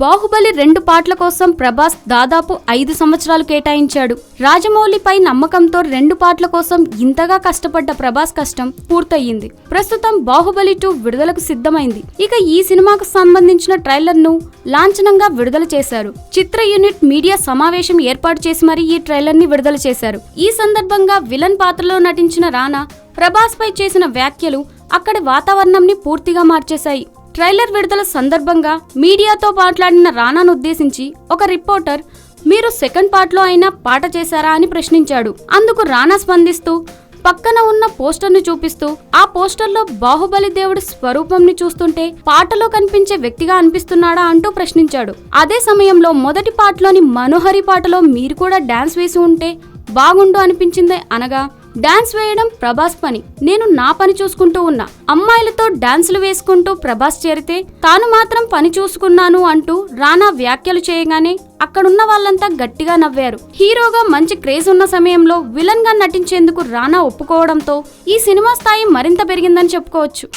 బాహుబలి రెండు పాటల కోసం ప్రభాస్ దాదాపు ఐదు సంవత్సరాలు కేటాయించాడు. రాజమౌళిపై నమ్మకంతో రెండు పాటల కోసం ఇంతగా కష్టపడ్డ ప్రభాస్ కష్టం పూర్తయింది. ప్రస్తుతం బాహుబలి టూ విడుదలకు సిద్ధమైంది. ఇక ఈ సినిమాకు సంబంధించిన ట్రైలర్ను లాంఛనంగా విడుదల చేశారు. చిత్ర యూనిట్ మీడియా సమావేశం ఏర్పాటు చేసి మరీ ఈ ట్రైలర్ని విడుదల చేశారు. ఈ సందర్భంగా విలన్ పాత్రలో నటించిన రానా ప్రభాస్ పై చేసిన వ్యాఖ్యలు అక్కడి వాతావరణంని పూర్తిగా మార్చేశాయి. ట్రైలర్ విడుదల సందర్భంగా మీడియాతో మాట్లాడిన రానాను ఉద్దేశించి ఒక రిపోర్టర్ మీరు సెకండ్ పార్ట్లో అయినా పాట చేశారా? అని ప్రశ్నించాడు. అందుకు రానా స్పందిస్తూ పక్కన ఉన్న పోస్టర్ను చూపిస్తూ ఆ పోస్టర్లో బాహుబలి దేవుడి స్వరూపంని చూస్తుంటే పాటలో కనిపించే వ్యక్తిగా అనిపిస్తున్నాడా? అంటూ ప్రశ్నించాడు. అదే సమయంలో మొదటి పాటలోని మనోహరి పాటలో మీరు కూడా డాన్స్ వేసి ఉంటే బాగుండు అనిపించిందే అనగా డాన్స్ వేయడం ప్రభాస్ పని. నేను నా పని చూసుకుంటూ ఉన్నా. అమ్మాయిలతో డాన్సులు వేసుకుంటూ ప్రభాస్ చేరితే తాను మాత్రం పని చూసుకున్నాను అంటూ రానా వ్యాఖ్యలు చేయగానే అక్కడున్న వాళ్ళంతా గట్టిగా నవ్వారు. హీరోగా మంచి క్రేజ్ ఉన్న సమయంలో విలన్గా నటించేందుకు రానా ఒప్పుకోవడంతో ఈ సినిమా స్థాయి మరింత పెరిగిందని చెప్పుకోవచ్చు.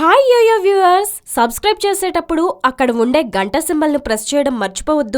Hi yo-yo viewers! సబ్స్క్రైబ్ చేసేటప్పుడు అక్కడ ఉండే గంట సింబల్ను ప్రెస్ చేయడం మర్చిపోవద్దు.